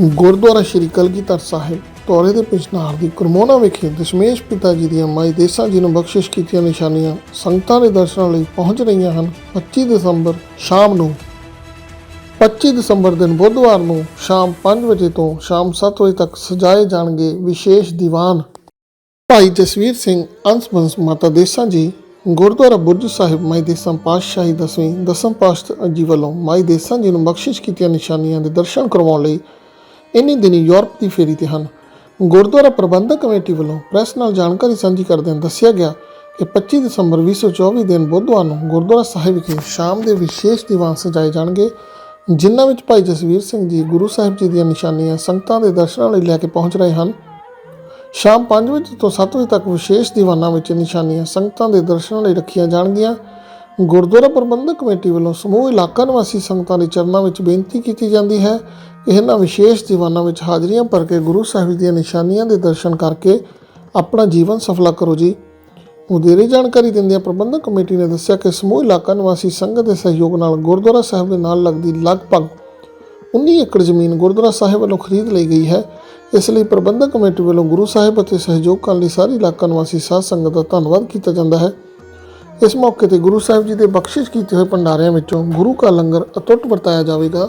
ਗੁਰਦੁਆਰਾ ਸ਼੍ਰੀ ਕਲਗੀਧਰ ਸਾਹਿਬ, ਤੋਰੇ ਦੇ ਪਿਛਨਾਰ ਦੀ ਕਰਮੋਨਾ ਵਿਖੇ ਦਸ਼ਮੇਸ਼ ਪਿਤਾ ਜੀ ਦੀਆਂ ਮਾਈ ਦੇਸਾਂ ਜੀ ਨੂੰ ਬਖਸ਼ਿਸ਼ ਕੀਤੀਆਂ ਨਿਸ਼ਾਨੀਆਂ ਸੰਗਤਾਂ ਦੇ ਦਰਸ਼ਨਾਂ ਲਈ ਪਹੁੰਚ ਰਹੀਆਂ ਹਨ 25 ਦਸੰਬਰ ਸ਼ਾਮ ਨੂੰ। 25 ਦਸੰਬਰ ਦਿਨ ਬੁੱਧਵਾਰ ਨੂੰ ਸ਼ਾਮ 5 ਵਜੇ ਤੋਂ ਸ਼ਾਮ 7 ਵਜੇ ਤੱਕ ਸਜਾਏ ਜਾਣਗੇ ਵਿਸ਼ੇਸ਼ ਦੀਵਾਨ। ਭਾਈ ਜਸਵੀਰ ਸਿੰਘ ਅੰਸਬੰਸ ਮਾਤਾ ਦੇਸਾਂ ਜੀ, ਗੁਰਦੁਆਰਾ ਬੁਰਜ ਸਾਹਿਬ ਮਾਈ ਦੇਸਾਂ ਪਾਤਸ਼ਾਹੀ ਦਸਵੀਂ ਦਸਮ ਪਾਤਸ਼ਾਹ ਜੀ ਵੱਲੋਂ ਮਾਈ ਦੇਸਾਂ ਜੀ ਨੂੰ ਬਖਸ਼ਿਸ਼ ਕੀਤੀਆਂ ਨਿਸ਼ਾਨੀਆਂ ਦੇ ਦਰਸ਼ਨ ਕਰਵਾਉਣ ਲਈ ਇਨੀ ਦਿਨੀ ਯੂਰਪ ਦੀ ਫੇਰੀ ਤੇ ਹਨ। ਗੁਰਦੁਆਰਾ ਪ੍ਰਬੰਧਕ ਕਮੇਟੀ ਵੱਲੋਂ ਪ੍ਰੈਸ ਨਾਲ ਜਾਣਕਾਰੀ ਸਾਂਝੀ ਕਰਦਿਆਂ ਦੱਸਿਆ ਗਿਆ ਕਿ 25 ਦਸੰਬਰ 2024 ਦਿਨ ਬੁੱਧਵਾਰ ਨੂੰ ਗੁਰਦੁਆਰਾ ਸਾਹਿਬ ਵਿਖੇ ਸ਼ਾਮ ਦੇ ਵਿਸ਼ੇਸ਼ ਦੀਵਾਨ ਸਜਾਏ ਜਾਣਗੇ, ਜਿਨ੍ਹਾਂ ਵਿੱਚ ਭਾਈ ਜਸਵੀਰ ਸਿੰਘ ਜੀ, ਗੁਰੂ ਸਾਹਿਬ ਜੀ ਦੀਆਂ ਨਿਸ਼ਾਨੀਆਂ ਸੰਗਤਾਂ ਦੇ ਦਰਸ਼ਨਾਂ ਲਈ ਲੈ ਕੇ ਪਹੁੰਚ ਰਹੇ ਹਨ। ਸ਼ਾਮ 5 ਵਜੇ ਤੋਂ 7 ਵਜੇ ਤੱਕ ਵਿਸ਼ੇਸ਼ ਦੀਵਾਨਾਂ ਵਿੱਚ ਨਿਸ਼ਾਨੀਆਂ ਸੰਗਤਾਂ ਦੇ ਦਰਸ਼ਨਾਂ ਲਈ ਰੱਖੀਆਂ ਜਾਣਗੀਆਂ। ਗੁਰਦੁਆਰਾ ਪ੍ਰਬੰਧਕ ਕਮੇਟੀ ਵੱਲੋਂ ਸਮੂਹ ਇਲਾਕਾ ਨਿਵਾਸੀ ਸੰਗਤਾਂ ਦੇ ਚਰਨਾਂ ਵਿੱਚ ਬੇਨਤੀ ਕੀਤੀ ਜਾਂਦੀ ਹੈ ਕਿ ਇਹਨਾਂ ਵਿਸ਼ੇਸ਼ ਦੀਵਾਨਾਂ ਵਿੱਚ ਹਾਜ਼ਰੀਆਂ ਭਰ ਕੇ ਗੁਰੂ ਸਾਹਿਬ ਦੀਆਂ ਨਿਸ਼ਾਨੀਆਂ ਦੇ ਦਰਸ਼ਨ ਕਰਕੇ ਆਪਣਾ ਜੀਵਨ ਸਫਲਾ ਕਰੋ ਜੀ। ਵਧੇਰੇ ਜਾਣਕਾਰੀ ਦਿੰਦਿਆਂ ਪ੍ਰਬੰਧਕ ਕਮੇਟੀ ਨੇ ਦੱਸਿਆ ਕਿ ਸਮੂਹ ਇਲਾਕਾ ਨਿਵਾਸੀ ਸੰਗਤ ਦੇ ਸਹਿਯੋਗ ਨਾਲ ਗੁਰਦੁਆਰਾ ਸਾਹਿਬ ਦੇ ਨਾਲ ਲੱਗਦੀ ਲਗਭਗ 19 ਏਕੜ ਜ਼ਮੀਨ ਗੁਰਦੁਆਰਾ ਸਾਹਿਬ ਵੱਲੋਂ ਖਰੀਦ ਲਈ ਗਈ ਹੈ। ਇਸ ਲਈ ਪ੍ਰਬੰਧਕ ਕਮੇਟੀ ਵੱਲੋਂ ਗੁਰੂ ਸਾਹਿਬ ਅਤੇ ਸਹਿਯੋਗ ਕਰਨ ਲਈ ਸਾਰੀ ਇਲਾਕਾ ਨਿਵਾਸੀ ਸਾਧ ਸੰਗਤ ਦਾ ਧੰਨਵਾਦ ਕੀਤਾ ਜਾਂਦਾ ਹੈ। ਇਸ ਮੌਕੇ ਤੇ ਗੁਰੂ ਸਾਹਿਬ ਜੀ ਦੇ ਬਖਸ਼ਿਸ਼ ਕੀਤੇ ਹੋਏ ਭੰਡਾਰਿਆਂ ਵਿੱਚੋਂ ਗੁਰੂ ਕਾ ਲੰਗਰ ਅਤੁੱਟ ਵਰਤਾਇਆ ਜਾਵੇਗਾ।